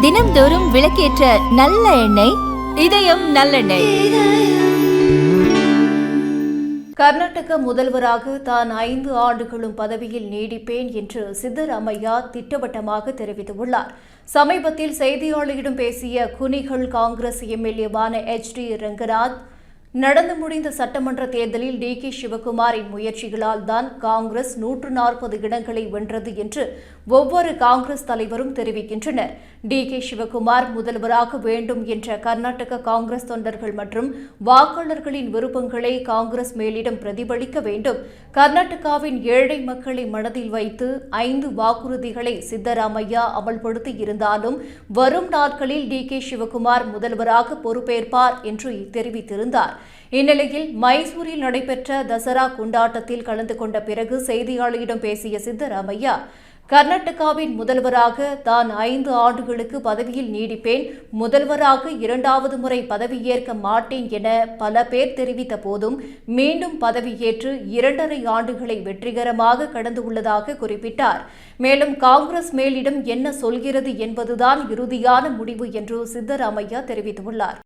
தினம்தோறும் விளக்கேற்ற நல்ல எண்ணெய் இதயம் நல்லெண்ணெய் கர்நாடக முதல்வராக தான் ஐந்து ஆண்டுகளும் பதவியில் நீடிப்பேன் என்று சித்தராமையா திட்டவட்டமாக தெரிவித்துள்ளார். சமீபத்தில் செய்தியாளர்களிடம் பேசிய குனிகள் காங்கிரஸ் எம்எல்ஏவான எச் டி ரங்கநாத் நடந்து முடிந்த சட்டமன்ற தேர்தலில் டி கே சிவகுமாரின் முயற்சிகளால் தான் காங்கிரஸ் நூற்று நாற்பது இடங்களை வென்றது என்று ஒவ்வொரு காங்கிரஸ் தலைவரும் தெரிவிக்கின்றனர். டி கே சிவகுமார் முதல்வராக வேண்டும் என்ற கர்நாடக காங்கிரஸ் தொண்டர்கள் மற்றும் வாக்காளர்களின் விருப்பங்களை காங்கிரஸ் மேலிடம் பிரதிபலிக்க வேண்டும். கர்நாடகாவின் ஏழை மக்களை மனதில் வைத்து ஐந்து வாக்குறுதிகளை சித்தராமையா அமல்படுத்தி இருந்தாலும் வரும் நாட்களில் டி கே சிவகுமார் முதல்வராக பொறுப்பேற்பார் என்று தெரிவித்திருந்தார். இந்நிலையில் மைசூரில் நடைபெற்ற தசரா கொண்டாட்டத்தில் கலந்து கொண்ட பிறகு செய்தியாளர்களிடம் பேசிய சித்தராமையா கர்நாடகாவின் முதல்வராக தான் ஐந்து ஆண்டுகளுக்கு பதவியில் நீடிப்பேன் முதல்வராக இரண்டாவது முறை பதவியேற்க மாட்டேன் என பல பேர் தெரிவித்த போதும் மீண்டும் பதவியேற்று இரண்டரை ஆண்டுகளை வெற்றிகரமாக கடந்து உள்ளதாக குறிப்பிட்டார். மேலும் காங்கிரஸ் மேலிடம் என்ன சொல்கிறது என்பதுதான் இறுதியான முடிவு என்று சித்தராமையா தெரிவித்துள்ளார்.